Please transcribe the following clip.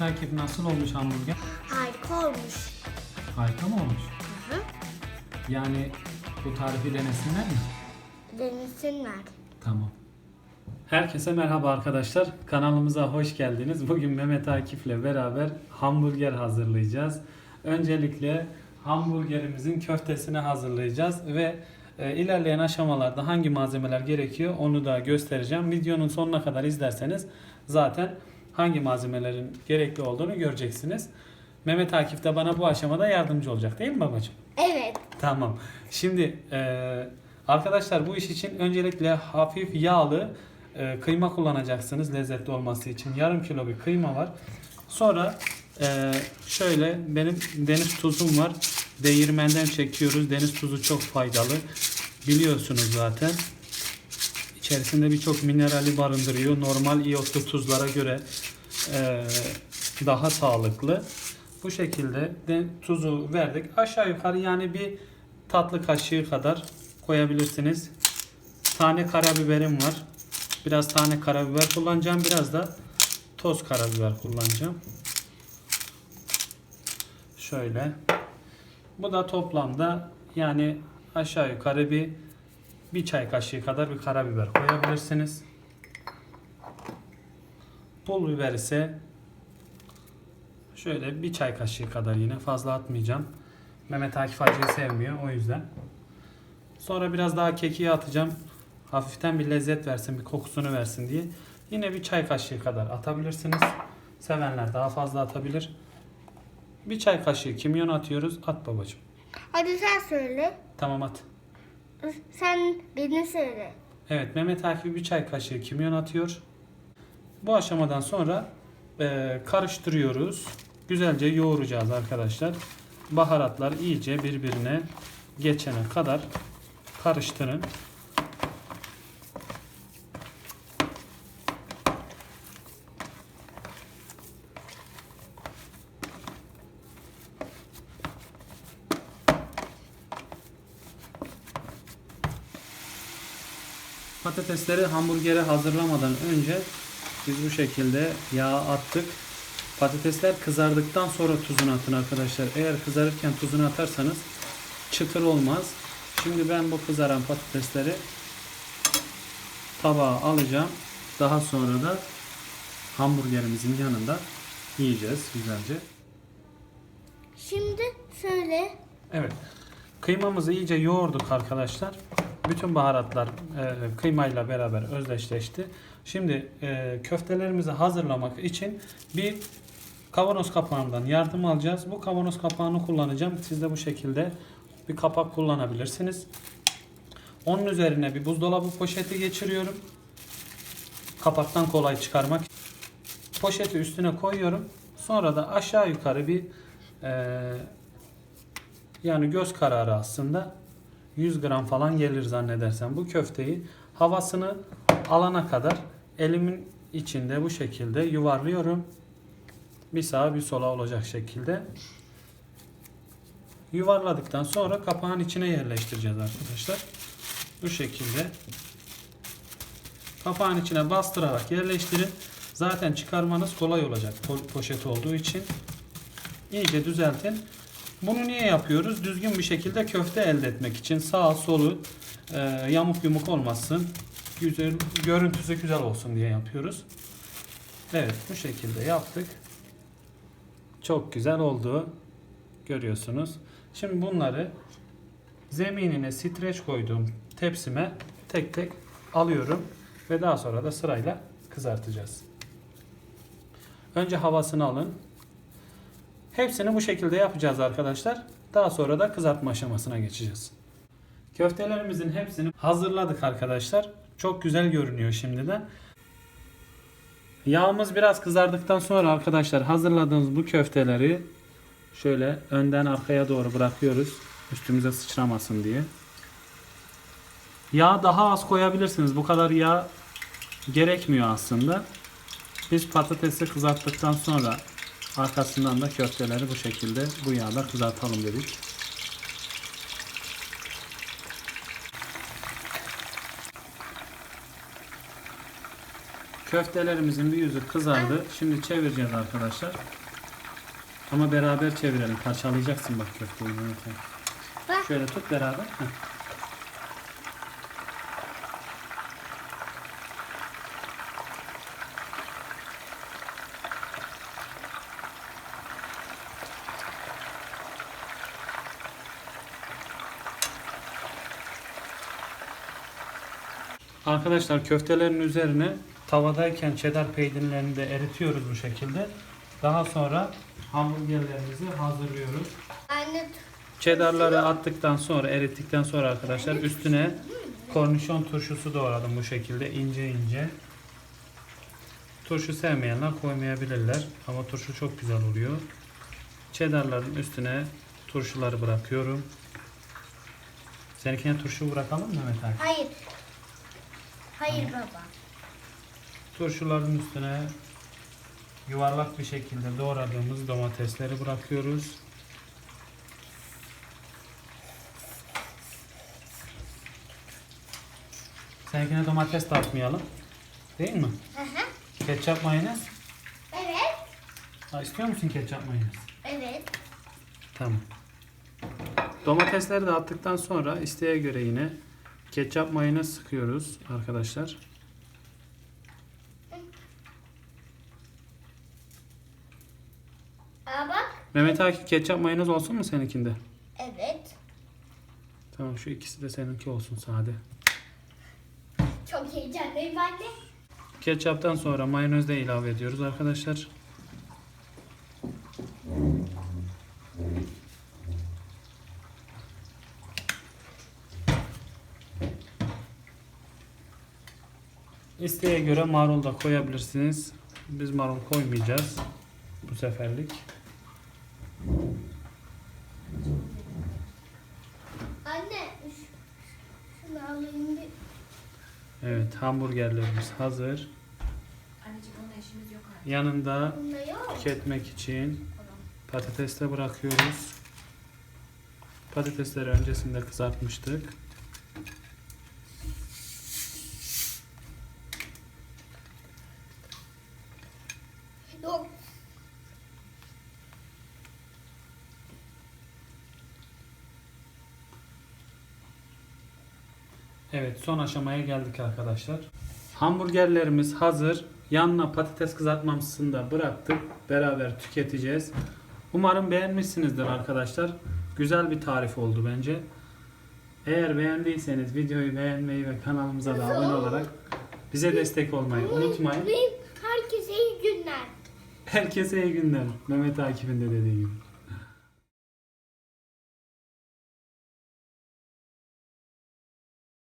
Akif nasıl olmuş hamburger? Harika olmuş. Harika mı olmuş? Hı hı. Yani bu tarifi denesinler mi? Denesinler. Tamam. Herkese merhaba arkadaşlar. Kanalımıza hoş geldiniz. Bugün Mehmet Akif'le beraber hamburger hazırlayacağız. Öncelikle hamburgerimizin köftesini hazırlayacağız ve e, ilerleyen aşamalarda hangi malzemeler gerekiyor onu da göstereceğim. Videonun sonuna kadar izlerseniz zaten hangi malzemelerin gerekli olduğunu göreceksiniz. Mehmet Akif de bana bu aşamada yardımcı olacak değil mi babacığım? Evet. Tamam. Şimdi e, arkadaşlar bu iş için öncelikle hafif yağlı e, kıyma kullanacaksınız lezzetli olması için. Yarım kilo bir kıyma var. Sonra e, şöyle benim deniz tuzum var. Değirmenden çekiyoruz. Deniz tuzu çok faydalı. Biliyorsunuz zaten. İçerisinde birçok minerali barındırıyor. Normal iyotlu tuzlara göre e, daha sağlıklı. Bu şekilde de tuzu verdik. Aşağı yukarı yani bir tatlı kaşığı kadar koyabilirsiniz. Tane karabiberim var. Biraz tane karabiber kullanacağım. Biraz da toz karabiber kullanacağım. Şöyle. Bu da toplamda yani aşağı yukarı bir bir çay kaşığı kadar bir karabiber koyabilirsiniz. Pul biber ise şöyle bir çay kaşığı kadar yine fazla atmayacağım. Mehmet Akif acıyı sevmiyor o yüzden. Sonra biraz daha kekiği atacağım. Hafiften bir lezzet versin, bir kokusunu versin diye. Yine bir çay kaşığı kadar atabilirsiniz. Sevenler daha fazla atabilir. Bir çay kaşığı kimyon atıyoruz. At babacığım. Hadi sen söyle. Tamam at. Sen beni söyle. Evet Mehmet Akif bir çay kaşığı kimyon atıyor. Bu aşamadan sonra e, karıştırıyoruz. Güzelce yoğuracağız arkadaşlar. Baharatlar iyice birbirine geçene kadar karıştırın. Patatesleri hamburgere hazırlamadan önce biz bu şekilde yağa attık. Patatesler kızardıktan sonra tuzunu atın arkadaşlar. Eğer kızarırken tuzunu atarsanız çıtır olmaz. Şimdi ben bu kızaran patatesleri tabağa alacağım. Daha sonra da hamburgerimizin yanında yiyeceğiz güzelce. Şimdi söyle. Evet. Kıymamızı iyice yoğurduk arkadaşlar. Bütün baharatlar e, kıymayla beraber özdeşleşti. Şimdi e, köftelerimizi hazırlamak için bir kavanoz kapağından yardım alacağız. Bu kavanoz kapağını kullanacağım. Siz de bu şekilde bir kapak kullanabilirsiniz. Onun üzerine bir buzdolabı poşeti geçiriyorum. Kapaktan kolay çıkarmak. Poşeti üstüne koyuyorum. Sonra da aşağı yukarı bir e, yani göz kararı aslında 100 gram falan gelir zannedersem. Bu köfteyi havasını alana kadar elimin içinde bu şekilde yuvarlıyorum. Bir sağa bir sola olacak şekilde. Yuvarladıktan sonra kapağın içine yerleştireceğiz arkadaşlar. Bu şekilde. Kapağın içine bastırarak yerleştirin. Zaten çıkarmanız kolay olacak po- poşet olduğu için. İyice düzeltin. Bunu niye yapıyoruz? Düzgün bir şekilde köfte elde etmek için sağa solu e, yamuk yumuk olmasın. Güzel, görüntüsü güzel olsun diye yapıyoruz. Evet bu şekilde yaptık. Çok güzel oldu. Görüyorsunuz. Şimdi bunları zeminine streç koyduğum tepsime tek tek alıyorum ve daha sonra da sırayla kızartacağız. Önce havasını alın. Hepsini bu şekilde yapacağız arkadaşlar. Daha sonra da kızartma aşamasına geçeceğiz. Köftelerimizin hepsini hazırladık arkadaşlar. Çok güzel görünüyor şimdiden. Yağımız biraz kızardıktan sonra arkadaşlar hazırladığımız bu köfteleri şöyle önden arkaya doğru bırakıyoruz. Üstümüze sıçramasın diye. Yağ daha az koyabilirsiniz. Bu kadar yağ gerekmiyor aslında. Biz patatesi kızarttıktan sonra arkasından da köfteleri bu şekilde bu yağda kızartalım dedik. Köftelerimizin bir yüzü kızardı. Şimdi çevireceğiz arkadaşlar. Ama beraber çevirelim. Parçalayacaksın bak köfteyi. Şöyle tut beraber. Heh. Arkadaşlar köftelerin üzerine tavadayken cheddar peynirlerini de eritiyoruz bu şekilde. Daha sonra hamburgerlerimizi hazırlıyoruz. Anne Cheddar'ları attıktan sonra, erittikten sonra arkadaşlar üstüne kornişon turşusu doğradım bu şekilde ince ince. Turşu sevmeyenler koymayabilirler ama turşu çok güzel oluyor. Cheddar'ların üstüne turşuları bırakıyorum. Seninkine turşu bırakalım mı Mehmet Ali? hayır. Hayır baba. Turşuların üstüne yuvarlak bir şekilde doğradığımız domatesleri bırakıyoruz. Seninkine domates de atmayalım. Değil mi? Hı hı. Ketçap mayonez. Evet. Ha, istiyor musun ketçap mayonez? Evet. Tamam. Domatesleri de attıktan sonra isteğe göre yine ketçap mayonez sıkıyoruz arkadaşlar. Aa bak. Mehmet Akif ketçap mayonez olsun mu seninkinde? Evet. Tamam şu ikisi de seninki olsun sade. Çok heyecanlıyım anne. Ketçaptan sonra mayonez de ilave ediyoruz arkadaşlar. İsteğe göre marul da koyabilirsiniz. Biz marul koymayacağız bu seferlik. Anne şunu alayım bir. Evet hamburgerlerimiz hazır. Anneciğim onunla işimiz yok artık. Yanında Bunda yok. tüketmek için patates de bırakıyoruz. Patatesleri öncesinde kızartmıştık. Yok. Evet son aşamaya geldik arkadaşlar. Hamburgerlerimiz hazır. Yanına patates kızartmamızını da bıraktık. Beraber tüketeceğiz. Umarım beğenmişsinizdir arkadaşlar. Güzel bir tarif oldu bence. Eğer beğendiyseniz videoyu beğenmeyi ve kanalımıza da abone olarak bize destek olmayı unutmayın. Herkese iyi günler. Herkese iyi günler. Mehmet Akif'in de dediği gibi.